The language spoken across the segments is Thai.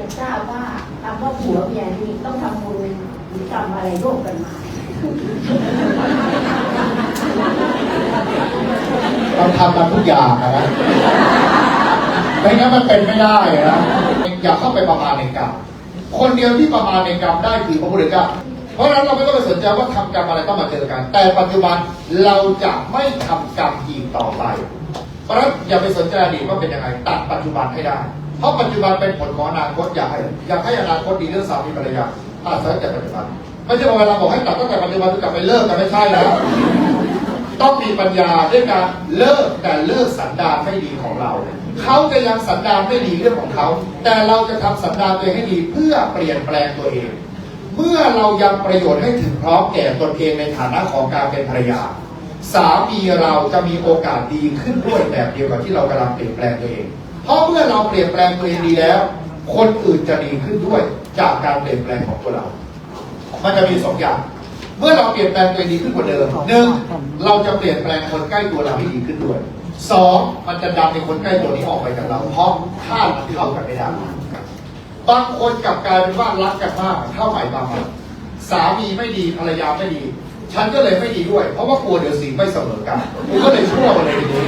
จะทราบว่าคำว่าผัวเมียนี่ต้องทำบุญหรือกรรมอะไรร่วมกันมาต้องทำกันทุกอย่างนะไม่งั้นมันเป็นไม่ได้นะอย่าเข้าไปประมาณในกรรมคนเดียวที่ประมาณในกรรมได้คือพระพุทธเจ้าเพราะฉะนั้นเราไม่ต้องไปสนใจว่าทำกรรมอะไรต้องมาเจอกัน แต่ปัจจุบันเราจะไม่ทำกรรมอีกต่อไป เพราะฉะนั้นอย่าไปสนใจอดีตว่าเป็นยังไงตัดปัจจุบันให้ได้ เพราะปัจจุบันเป็นผลของอนาคตอยากให้อยากให้อนาคตดีเรื่องสามีภรรยาตัดซะแต่ปัจจุบันไม่ใช่ว่าเวลาบอกให้ตัดตั้งแต่ปัจจุบันจะกลับไปเลิกกันไม่ใช่แล้ว ต้องมีปัญญาด้วยการเลิกแต่เลิกสันดานไม่ดีของเราเขาจะยังสันดานไม่ดีเรื่องของเขา แต่เราจะทำสันดานตัวเองให้ดีเพื่อเปลี่ยนแปลงตัวเอง เมื่อเรายังประโยชน์ให้ถึงพร้อมแก่ตนเองในฐานะของการเป็นภรรยา สามีเราจะมีโอกาสดีขึ้นด้วยแบบเดียวกับที่เรากำลังเปลี่ยนแปลงตัวเอง เพราะเมื่อเราเปลี่ยนแปลงตัวเองดีแล้ว คนอื่นจะดีขึ้นด้วยจากการเปลี่ยนแปลงของตัวเรา มันจะมีสองอย่าง เมื่อเราเปลี่ยนแปลงตัวเองดีขึ้นกว่าเดิมหนึ่งเราจะเปลี่ยนแปลงคนใกล้ตัวเราให้ดีขึ้นด้วยสองมันจะดันในคนใกล้ตัวนี้ออกไปจากเรา เพราะธามันเข้ากันไม่ได้บางคนกลับกลายเป็นว่ารักกันมากเท่าใหม่บางมันสามีไม่ดีภรรยาไม่ดี ฉันก็เลยไม่ดีด้วย เพราะว่ากลัวเดี๋ยวสิ่งไม่เสมอกันก็เลยชั่วไปเลยที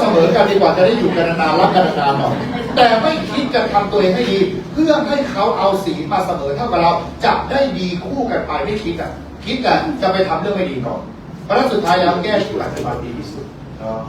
เสมอกันดีกว่า จะได้อยู่กันนานรักกันนานหน่อยแต่ไม่คิดจะทำตัวเองให้ดี เพื่อให้เขาเอาสีมาเสมอเท่ากับเราจะได้ดีคู่กันไปไม่คิดอะคิดอะจะไปทำเรื่องไม่ดีก่อนเพราะนั้นสุดท้ายแล้วแก้ที่ปัจจุบันดีที่สุดเนาะ